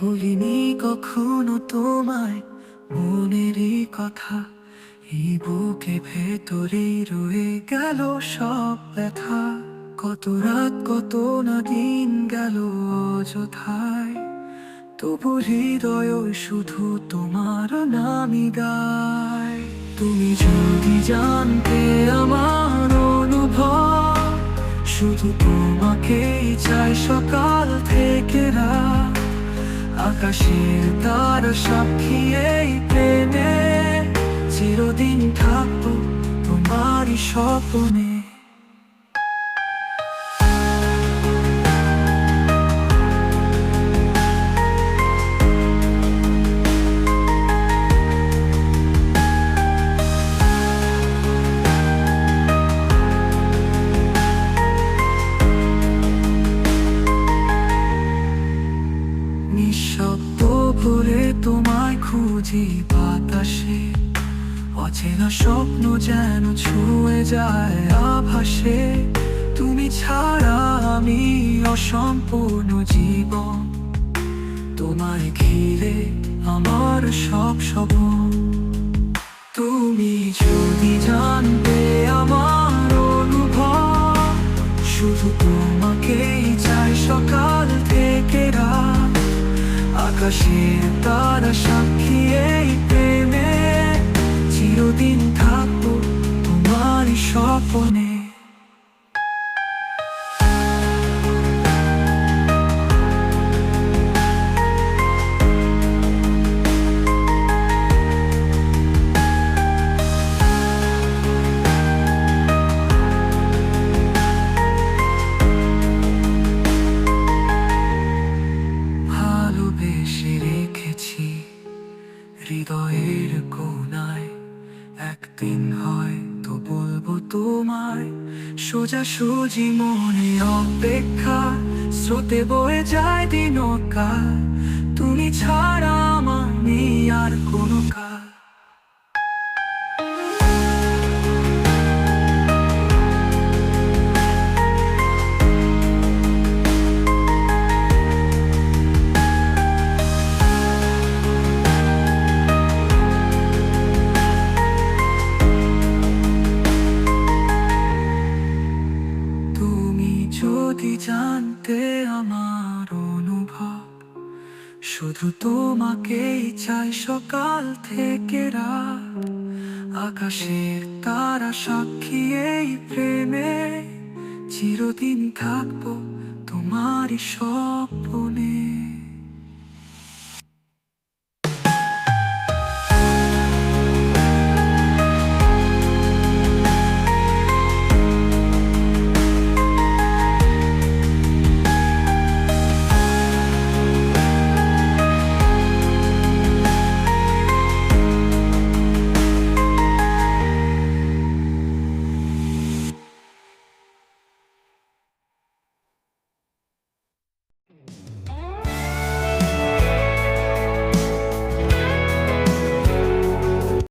বলিনি কখনো তোমায় মনেরই কথা। এই বুকে ভেতরে রয়ে গেল সব ব্যথা। কত রাত, কত না দিন গেল অযথায়। তবু হৃদয় শুধু তোমার নামই গায়। তুমি যদি জানতে আমার অনুভব, শুধু তোমাকেই চাই সকাল থেকে রাত। আকাশের তার সাক্ষী এই প্রেমে চিরদিন থাকব তোমারই স্বপ্নে। বাতাসে, অচেনা স্বপ্ন যেন ছুঁয়ে যায় আভাসে। তুমি ছাড়া আমি অসম্পূর্ণ জীবন। তোমায় ঘিরে আমার সব স্বপ্ন। তুমি যদি জানতে আমার অনুভব, শুধু তোমাকেই চাই সকাল থেকে। আকাশের তারা সাক্ষী এই প্রেমে কোনায় একদিন হয়তো বলব তোমায়, সোজা সুজি মনে অপেক্ষা, স্রোতে বয়ে যায় দিনকাল তুমি ছাড়া আমার নেই আর কোনো কাল। জানতে আমার অনুভব। শুধু তোমাকেই চাই সকাল থেকে রাত। আকাশের তারা সাক্ষী এই প্রেমে। চিরদিন থাকব তোমারই স্বপ্নে।